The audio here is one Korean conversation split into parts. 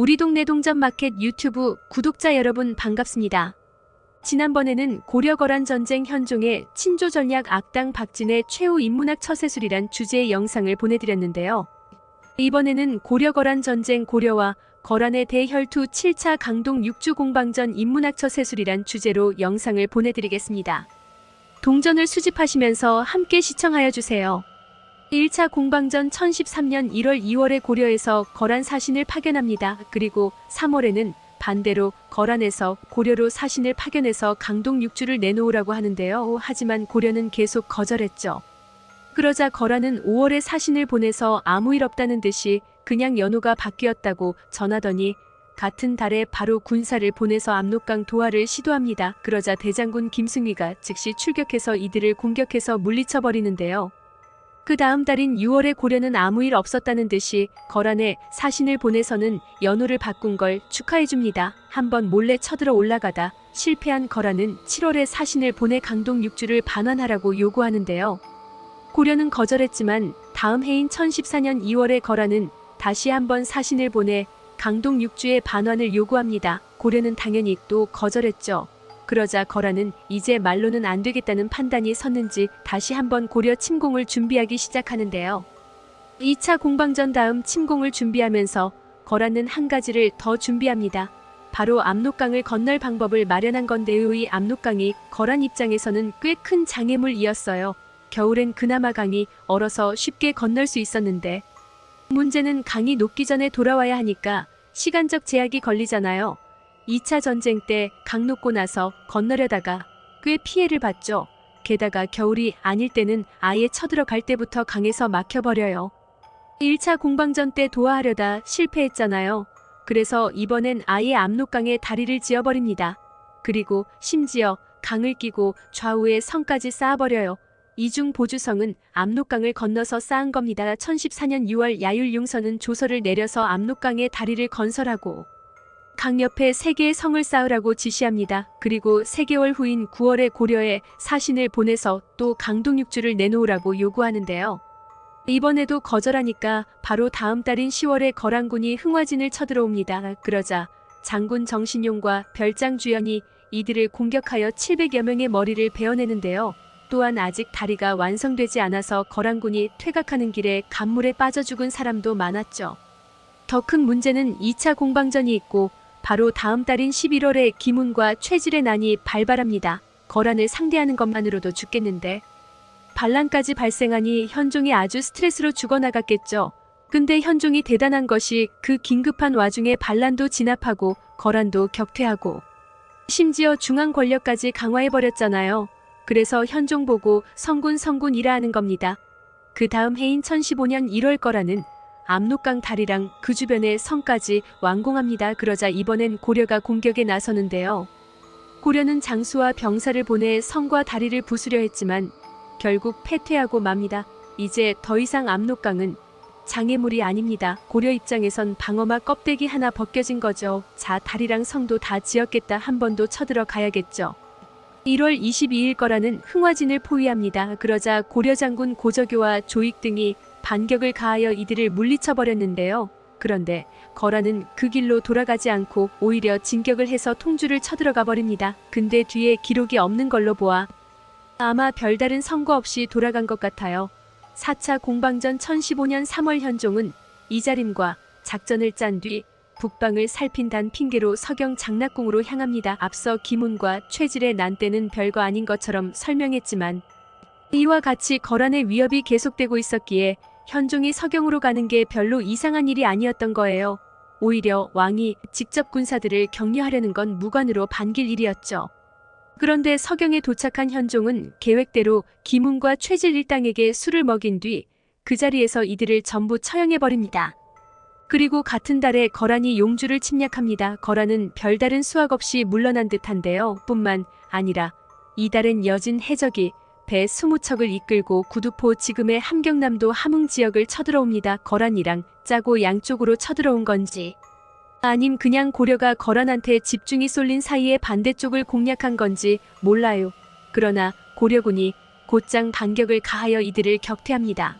우리 동네 동전 마켓 유튜브 구독자 여러분 반갑습니다. 지난번에는 고려 거란 전쟁 현종의 친조 전략 악당 박진의 최후 인문학 처세술이란 주제의 영상을 보내드렸는데요. 이번에는 고려 거란 전쟁 고려와 거란의 대혈투 7차 강동 육주 공방전 인문학 처세술이란 주제로 영상을 보내드리겠습니다. 동전을 수집하시면서 함께 시청하여 주세요. 1차 공방전 1013년 1월 2월에 고려에서 거란 사신을 파견합니다. 그리고 3월에는 반대로 거란에서 고려로 사신을 파견해서 강동 육주를 내놓으라고 하는데요. 하지만 고려는 계속 거절했죠. 그러자 거란은 5월에 사신을 보내서 아무 일 없다는 듯이 그냥 연호가 바뀌었다고 전하더니 같은 달에 바로 군사를 보내서 압록강 도하를 시도합니다. 그러자 대장군 김승위가 즉시 출격해서 이들을 공격해서 물리쳐 버리는데요. 그 다음 달인 6월에 고려는 아무 일 없었다는 듯이 거란에 사신을 보내서는 연호를 바꾼 걸 축하해 줍니다. 한번 몰래 쳐들어 올라가다 실패한 거란은 7월에 사신을 보내 강동 육주를 반환하라고 요구하는데요. 고려는 거절했지만 다음 해인 1014년 2월에 거란은 다시 한번 사신을 보내 강동 육주의 반환을 요구합니다. 고려는 당연히 또 거절했죠. 그러자 거란은 이제 말로는 안 되겠다는 판단이 섰는지 다시 한번 고려 침공을 준비하기 시작하는데요. 2차 공방전 다음 침공을 준비하면서 거란은 한 가지를 더 준비합니다. 바로 압록강을 건널 방법을 마련한 건데요. 이 압록강이 거란 입장에서는 꽤 큰 장애물이었어요. 겨울엔 그나마 강이 얼어서 쉽게 건널 수 있었는데 문제는 강이 녹기 전에 돌아와야 하니까 시간적 제약이 걸리잖아요. 2차 전쟁 때강 녹고 나서 건너려다가 꽤 피해를 봤죠. 게다가 겨울이 아닐 때는 아예 쳐들어갈 때부터 강에서 막혀버려요. 1차 공방전 때 도하하려다 실패했잖아요. 그래서 이번엔 아예 압록강에 다리를 지어버립니다. 그리고 심지어 강을 끼고 좌우에 성까지 쌓아버려요. 이중 보주성은 압록강을 건너서 쌓은 겁니다. 1014년 6월 야율융선은 조서를 내려서 압록강에 다리를 건설하고 강 옆에 세 개의 성을 쌓으라고 지시합니다. 그리고 3개월 후인 9월에 고려에 사신을 보내서 또 강동육주를 내놓으라고 요구하는데요. 이번에도 거절하니까 바로 다음 달인 10월에 거란군이 흥화진을 쳐들어옵니다. 그러자 장군 정신용과 별장 주연이 이들을 공격하여 700여 명의 머리를 베어내는데요. 또한 아직 다리가 완성되지 않아서 거란군이 퇴각하는 길에 간물에 빠져 죽은 사람도 많았죠. 더 큰 문제는 2차 공방전이 있고 바로 다음 달인 11월에 기문과 최질의 난이 발발합니다. 거란을 상대하는 것만으로도 죽겠는데 반란까지 발생하니 현종이 아주 스트레스로 죽어나갔겠죠. 근데 현종이 대단한 것이 그 긴급한 와중에 반란도 진압하고 거란도 격퇴하고 심지어 중앙 권력까지 강화해버렸잖아요. 그래서 현종 보고 성군 성군이라 하는 겁니다. 그 다음 해인 1015년 1월 거라는 압록강 다리랑 그 주변의 성까지 완공합니다. 그러자 이번엔 고려가 공격에 나서는데요. 고려는 장수와 병사를 보내 성과 다리를 부수려 했지만 결국 패퇴하고 맙니다. 이제 더 이상 압록강은 장애물이 아닙니다. 고려 입장에선 방어막 껍데기 하나 벗겨진 거죠. 자, 다리랑 성도 다 지었겠다. 한 번 더 쳐들어 가야겠죠. 1월 22일 거라는 흥화진을 포위합니다. 그러자 고려 장군 고저교와 조익 등이 반격을 가하여 이들을 물리쳐 버렸는데요. 그런데 거란은 그 길로 돌아가지 않고 오히려 진격을 해서 통주를 쳐들어가 버립니다. 근데 뒤에 기록이 없는 걸로 보아 아마 별다른 선거 없이 돌아간 것 같아요. 4차 공방전 1015년 3월 현종은 이자림과 작전을 짠 뒤 북방을 살핀단 핑계로 서경 장락궁으로 향합니다. 앞서 기문과 최질의 난 때는 별거 아닌 것처럼 설명했지만 이와 같이 거란의 위협이 계속되고 있었기에 현종이 서경으로 가는 게 별로 이상한 일이 아니었던 거예요. 오히려 왕이 직접 군사들을 격려하려는 건 무관으로 반길 일이었죠. 그런데 서경에 도착한 현종은 계획대로 기문과 최질 일당에게 술을 먹인 뒤 그 자리에서 이들을 전부 처형해버립니다. 그리고 같은 달에 거란이 용주를 침략합니다. 거란은 별다른 수확 없이 물러난 듯한데요. 뿐만 아니라 이달엔 여진 해적이 배 20척을 이끌고 구두포 지금의 함경남도 함흥 지역을 쳐들어옵니다. 거란이랑 짜고 양쪽으로 쳐들어온 건지 아님 그냥 고려가 거란한테 집중이 쏠린 사이에 반대쪽을 공략한 건지 몰라요. 그러나 고려군이 곧장 반격을 가하여 이들을 격퇴합니다.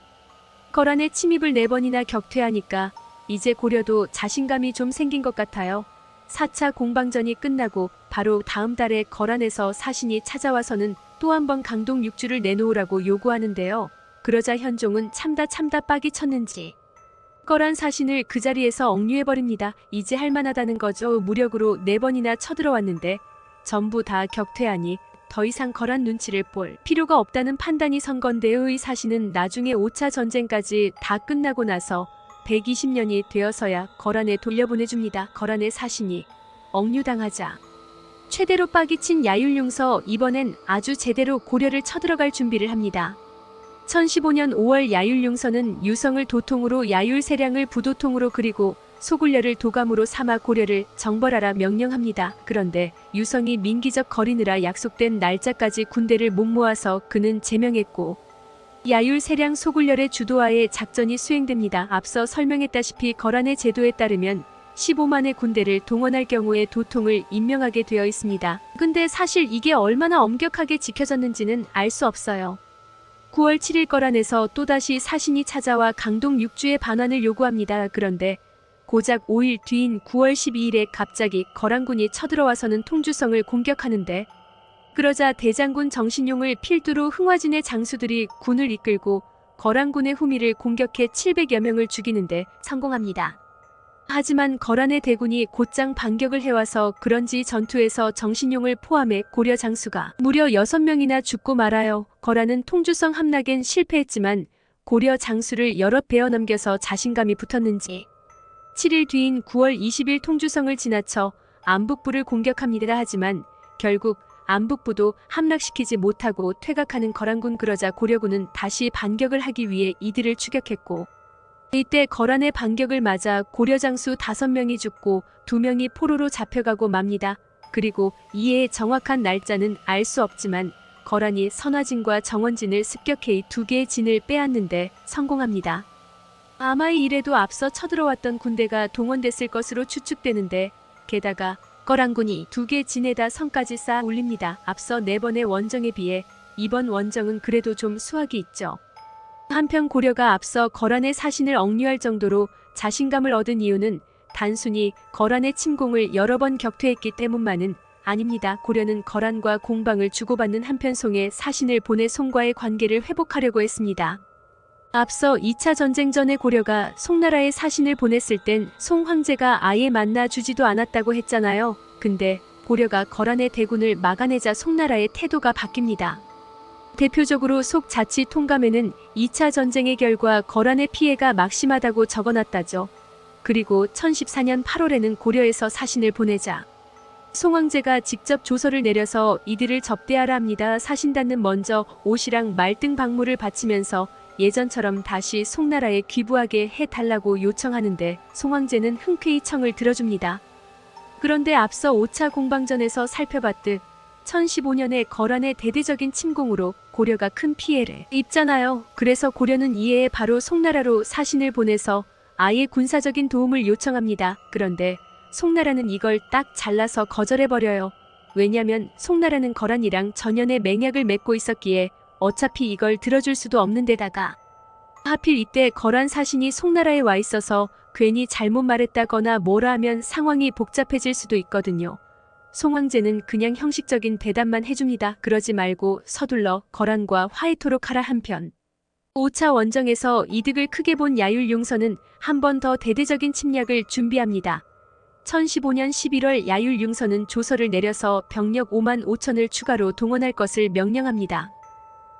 거란의 침입을 네 번이나 격퇴하니까 이제 고려도 자신감이 좀 생긴 것 같아요. 4차 공방전이 끝나고 바로 다음 달에 거란에서 사신이 찾아와서는 또 한 번 강동 육주를 내놓으라고 요구하는데요. 그러자 현종은 참다 참다 빡이 쳤는지 거란 사신을 그 자리에서 억류해버립니다. 이제 할만하다는 거죠. 무력으로 네 번이나 쳐들어왔는데 전부 다 격퇴하니 더 이상 거란 눈치를 볼 필요가 없다는 판단이 선 건데의 사신은 나중에 5차 전쟁까지 다 끝나고 나서 120년이 되어서야 거란에 돌려보내줍니다. 거란의 사신이 억류당하자 최대로 빡이 친 야율용서 이번엔 아주 제대로 고려를 쳐들어갈 준비를 합니다. 1015년 5월 야율용서는 유성을 도통으로 야율 세량을 부도통으로 그리고 소굴려를 도감으로 삼아 고려를 정벌하라 명령합니다. 그런데 유성이 민기적 거리느라 약속된 날짜까지 군대를 못 모아서 그는 제명했고 야율 세량 소굴열의 주도하에 작전이 수행됩니다. 앞서 설명했다시피 거란의 제도에 따르면 15만의 군대를 동원할 경우에 도통을 임명하게 되어 있습니다. 근데 사실 이게 얼마나 엄격하게 지켜졌는지는 알 수 없어요. 9월 7일 거란에서 또다시 사신이 찾아와 강동 육주의 반환을 요구합니다. 그런데 고작 5일 뒤인 9월 12일에 갑자기 거란군이 쳐들어와서는 통주성을 공격하는데 그러자 대장군 정신용을 필두로 흥화진의 장수들이 군을 이끌고 거란군의 후미를 공격해 700여 명을 죽이는데 성공합니다. 하지만 거란의 대군이 곧장 반격을 해와서 그런지 전투에서 정신용을 포함해 고려 장수가 무려 6명이나 죽고 말아요. 거란은 통주성 함락엔 실패했지만 고려 장수를 여러 베어 넘겨서 자신감이 붙었는지 7일 뒤인 9월 20일 통주성을 지나쳐 안북부를 공격합니다. 하지만 결국 안북부도 함락시키지 못하고 퇴각하는 거란군 그러자 고려군은 다시 반격을 하기 위해 이들을 추격했고 이때 거란의 반격을 맞아 고려 장수 5명이 죽고 2명이 포로로 잡혀가고 맙니다. 그리고 이해의 정확한 날짜는 알 수 없지만 거란이 선화진과 정원진을 습격해 이두 개의 진을 빼앗는데 성공합니다. 아마 이 일에도 앞서 쳐들어왔던 군대가 동원됐을 것으로 추측되는데 게다가 거란군이 두 개 진에다 성까지 쌓아 올립니다. 앞서 네 번의 원정에 비해 이번 원정은 그래도 좀 수확이 있죠. 한편 고려가 앞서 거란의 사신을 억류할 정도로 자신감을 얻은 이유는 단순히 거란의 침공을 여러 번 격퇴했기 때문만은 아닙니다. 고려는 거란과 공방을 주고받는 한편 송에 사신을 보내 송과의 관계를 회복하려고 했습니다. 앞서 2차 전쟁 전에 고려가 송나라에 사신을 보냈을 땐 송 황제가 아예 만나 주지도 않았다고 했잖아요. 근데 고려가 거란의 대군을 막아내자 송나라의 태도가 바뀝니다. 대표적으로 속 자치 통감에는 2차 전쟁의 결과 거란의 피해가 막심하다고 적어놨다죠. 그리고 1014년 8월에는 고려에서 사신을 보내자 송황제가 직접 조서를 내려서 이들을 접대하라 합니다. 사신단은 먼저 옷이랑 말등 박물을 바치면서 예전처럼 다시 송나라에 귀부하게 해달라고 요청하는데 송황제는 흔쾌히 청을 들어줍니다. 그런데 앞서 5차 공방전에서 살펴봤듯 1015년에 거란의 대대적인 침공으로 고려가 큰 피해를 입잖아요. 그래서 고려는 이에 바로 송나라로 사신을 보내서 아예 군사적인 도움을 요청합니다. 그런데 송나라는 이걸 딱 잘라서 거절해버려요. 왜냐면 송나라는 거란이랑 전연의 맹약을 맺고 있었기에 어차피 이걸 들어줄 수도 없는 데다가 하필 이때 거란 사신이 송나라에 와 있어서 괜히 잘못 말했다거나 뭐라 하면 상황이 복잡해질 수도 있거든요. 송황제는 그냥 형식적인 대답만 해줍니다. 그러지 말고 서둘러 거란과 화해토록 하라 한편. 5차 원정에서 이득을 크게 본 야율용서는 한 번 더 대대적인 침략을 준비합니다. 1015년 11월 야율용서는 조서를 내려서 병력 5만 5천을 추가로 동원할 것을 명령합니다.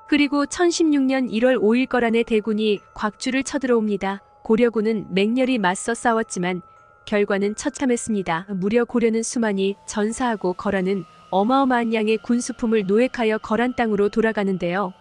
그리고 1016년 1월 5일 거란의 대군이 곽주를 쳐들어옵니다. 고려군은 맹렬히 맞서 싸웠지만 결과는 처참했습니다. 무려 고려는 수만이 전사하고 거란은 어마어마한 양의 군수품을 노획하여 거란 땅으로 돌아가는데요.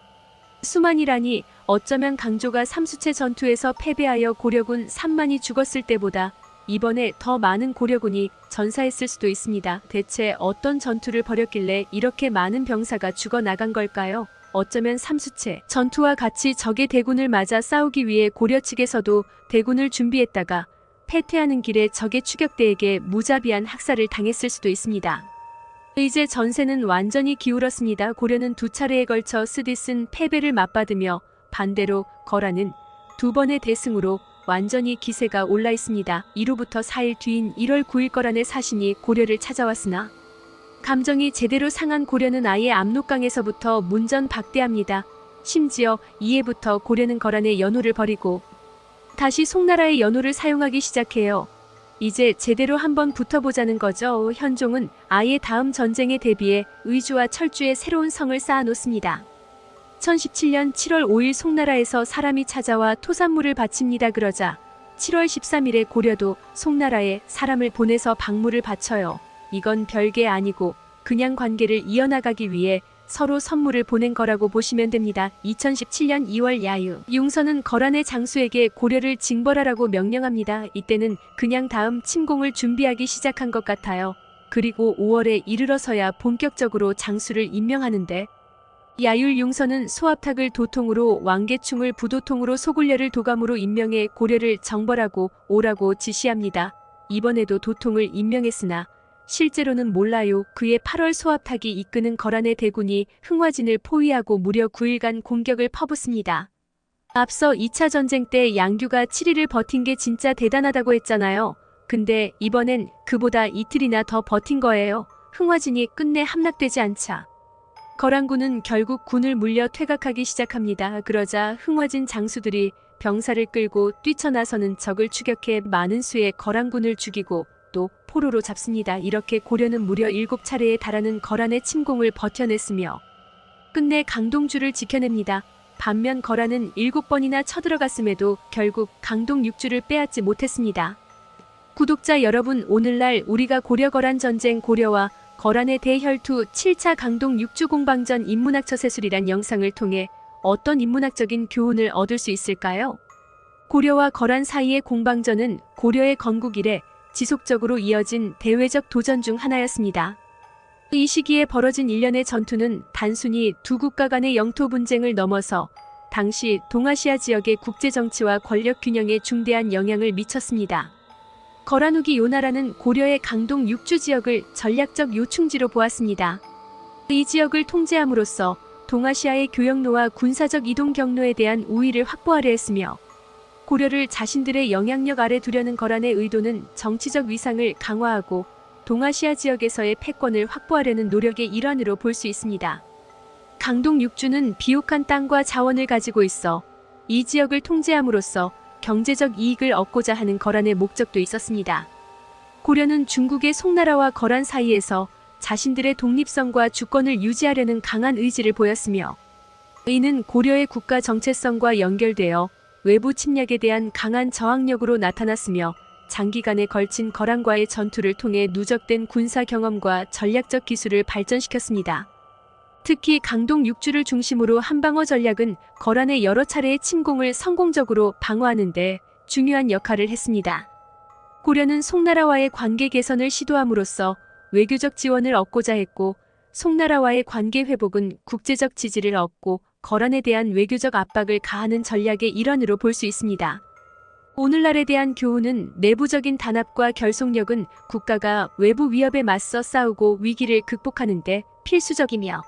수만이라니 어쩌면 강조가 삼수체 전투에서 패배하여 고려군 3만이 죽었을 때보다 이번에 더 많은 고려군이 전사했을 수도 있습니다. 대체 어떤 전투를 벌였길래 이렇게 많은 병사가 죽어 나간 걸까요? 어쩌면 삼수체 전투와 같이 적의 대군을 맞아 싸우기 위해 고려 측에서도 대군을 준비했다가 패퇴하는 길에 적의 추격대에게 무자비한 학살을 당했을 수도 있습니다. 이제 전세는 완전히 기울었습니다. 고려는 두 차례에 걸쳐 쓰디쓴 패배를 맞받으며 반대로 거란은 두 번의 대승으로 완전히 기세가 올라 있습니다. 이로부터 4일 뒤인 1월 9일 거란의 사신이 고려를 찾아왔으나 감정이 제대로 상한 고려는 아예 압록강에서부터 문전 박대합니다. 심지어 이해부터 고려는 거란의 연호를 버리고 다시 송나라의 연호를 사용하기 시작해요. 이제 제대로 한번 붙어보자는 거죠. 현종은 아예 다음 전쟁에 대비해 의주와 철주의 새로운 성을 쌓아놓습니다. 1017년 7월 5일 송나라에서 사람이 찾아와 토산물을 바칩니다. 그러자 7월 13일에 고려도 송나라에 사람을 보내서 박물을 바쳐요. 이건 별게 아니고 그냥 관계를 이어나가기 위해 서로 선물을 보낸 거라고 보시면 됩니다. 2017년 2월 야유. 융선은 거란의 장수에게 고려를 징벌하라고 명령합니다. 이때는 그냥 다음 침공을 준비하기 시작한 것 같아요. 그리고 5월에 이르러서야 본격적으로 장수를 임명하는데 야율 융선은 소합탁을 도통으로 왕계충을 부도통으로 소굴려를 도감으로 임명해 고려를 정벌하고 오라고 지시합니다. 이번에도 도통을 임명했으나 실제로는 몰라요. 그의 8월 소합탁이 이끄는 거란의 대군이 흥화진을 포위하고 무려 9일간 공격을 퍼붓습니다. 앞서 2차 전쟁 때 양규가 7일을 버틴 게 진짜 대단하다고 했잖아요. 근데 이번엔 그보다 이틀이나 더 버틴 거예요. 흥화진이 끝내 함락되지 않자. 거란군은 결국 군을 물려 퇴각하기 시작합니다. 그러자 흥화진 장수들이 병사를 끌고 뛰쳐나서는 적을 추격해 많은 수의 거란군을 죽이고 또 포로로 잡습니다. 이렇게 고려는 무려 7차례에 달하는 거란의 침공을 버텨냈으며 끝내 강동주를 지켜냅니다. 반면 거란은 7번이나 쳐들어갔음에도 결국 강동 6주를 빼앗지 못했습니다. 구독자 여러분 오늘날 우리가 고려 거란 전쟁 고려와 거란의 대혈투 7차 강동 6주 공방전 인문학 처 세술이란 영상을 통해 어떤 인문학적인 교훈을 얻을 수 있을까요? 고려와 거란 사이의 공방전은 고려의 건국 이래 지속적으로 이어진 대외적 도전 중 하나였습니다. 이 시기에 벌어진 일련의 전투는 단순히 두 국가 간의 영토 분쟁을 넘어서 당시 동아시아 지역의 국제 정치와 권력 균형에 중대한 영향을 미쳤습니다. 거란 후기 요나라는 고려의 강동 육주 지역을 전략적 요충지로 보았습니다. 이 지역을 통제함으로써 동아시아의 교역로와 군사적 이동 경로에 대한 우위를 확보하려 했으며 고려를 자신들의 영향력 아래 두려는 거란의 의도는 정치적 위상을 강화하고 동아시아 지역에서의 패권을 확보하려는 노력의 일환으로 볼 수 있습니다. 강동 육주는 비옥한 땅과 자원을 가지고 있어 이 지역을 통제함으로써 경제적 이익을 얻고자 하는 거란의 목적도 있었습니다. 고려는 중국의 송나라와 거란 사이에서 자신들의 독립성과 주권을 유지하려는 강한 의지를 보였으며 이는 고려의 국가 정체성과 연결되어 외부 침략에 대한 강한 저항력으로 나타났으며 장기간에 걸친 거란과의 전투를 통해 누적된 군사 경험과 전략적 기술을 발전시켰습니다. 특히 강동 육주를 중심으로 한방어 전략은 거란의 여러 차례의 침공을 성공적으로 방어하는 데 중요한 역할을 했습니다. 고려는 송나라와의 관계 개선을 시도함으로써 외교적 지원을 얻고자 했고 송나라와의 관계 회복은 국제적 지지를 얻고 거란에 대한 외교적 압박을 가하는 전략의 일환으로 볼 수 있습니다. 오늘날에 대한 교훈은 내부적인 단합과 결속력은 국가가 외부 위협에 맞서 싸우고 위기를 극복하는데 필수적이며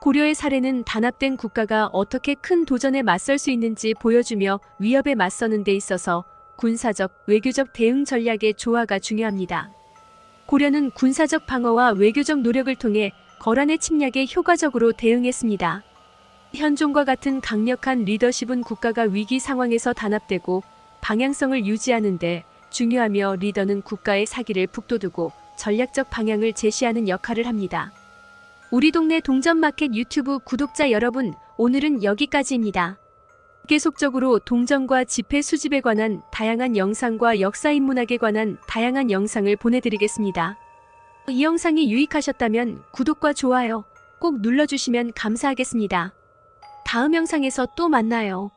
고려의 사례는 단합된 국가가 어떻게 큰 도전에 맞설 수 있는지 보여주며 위협에 맞서는 데 있어서 군사적, 외교적 대응 전략의 조화가 중요합니다. 고려는 군사적 방어와 외교적 노력을 통해 거란의 침략에 효과적으로 대응했습니다. 현종과 같은 강력한 리더십은 국가가 위기 상황에서 단합되고 방향성을 유지하는데 중요하며 리더는 국가의 사기를 북돋우고 전략적 방향을 제시하는 역할을 합니다. 우리 동네 동전마켓 유튜브 구독자 여러분, 오늘은 여기까지입니다. 계속적으로 동전과 지폐 수집에 관한 다양한 영상과 역사 인문학에 관한 다양한 영상을 보내드리겠습니다. 이 영상이 유익하셨다면 구독과 좋아요 꼭 눌러주시면 감사하겠습니다. 다음 영상에서 또 만나요.